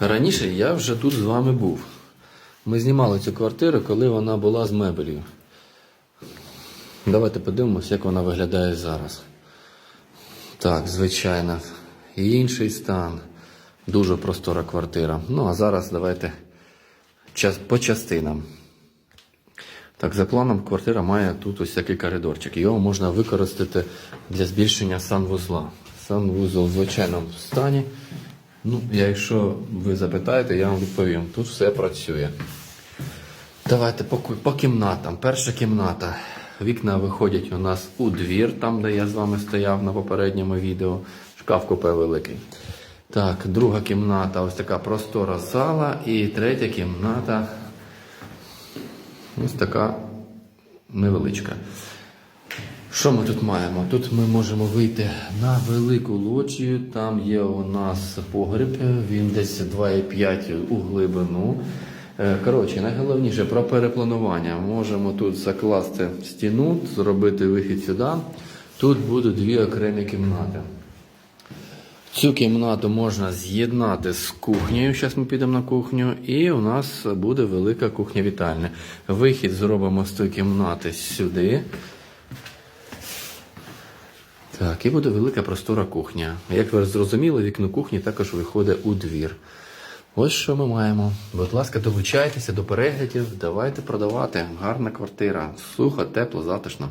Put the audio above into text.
Раніше я вже тут з вами був. Ми знімали цю квартиру, коли вона була з мебелью. Давайте подивимось, як вона виглядає зараз. Так, звичайно. Інший стан. Дуже простора квартира. Ну, а зараз давайте по частинам. Так, за планом квартира має тут ось такий коридорчик. Його можна використати для збільшення санвузла. Санвузол в звичайному стані. Ну, якщо ви запитаєте, я вам відповім. Тут все працює. Давайте по, по кімнатам. Перша кімната. Вікна виходять у нас у двір, там, де я з вами стояв на попередньому відео. Шкаф купе великий. Так, друга кімната, ось така простора зала. І третя кімната. Ось така невеличка. Що ми тут маємо? Тут ми можемо вийти на велику лоджію. Там є у нас погріб, він десь 2,5 у глибину. Е, Коротше, найголовніше про перепланування. Можемо тут закласти стіну, зробити вихід сюди. Тут будуть дві окремі кімнати. Цю кімнату можна з'єднати з кухнею. Зараз ми підемо на кухню, і у нас буде велика кухня вітальня. Вихід зробимо з тої кімнати сюди. Так, і буде велика простора кухня. Як ви зрозуміли, вікно кухні також виходить у двір. Ось що ми маємо. Будь ласка, долучайтеся до переглядів, давайте продавати. Гарна квартира. Сухо, тепло, затишно.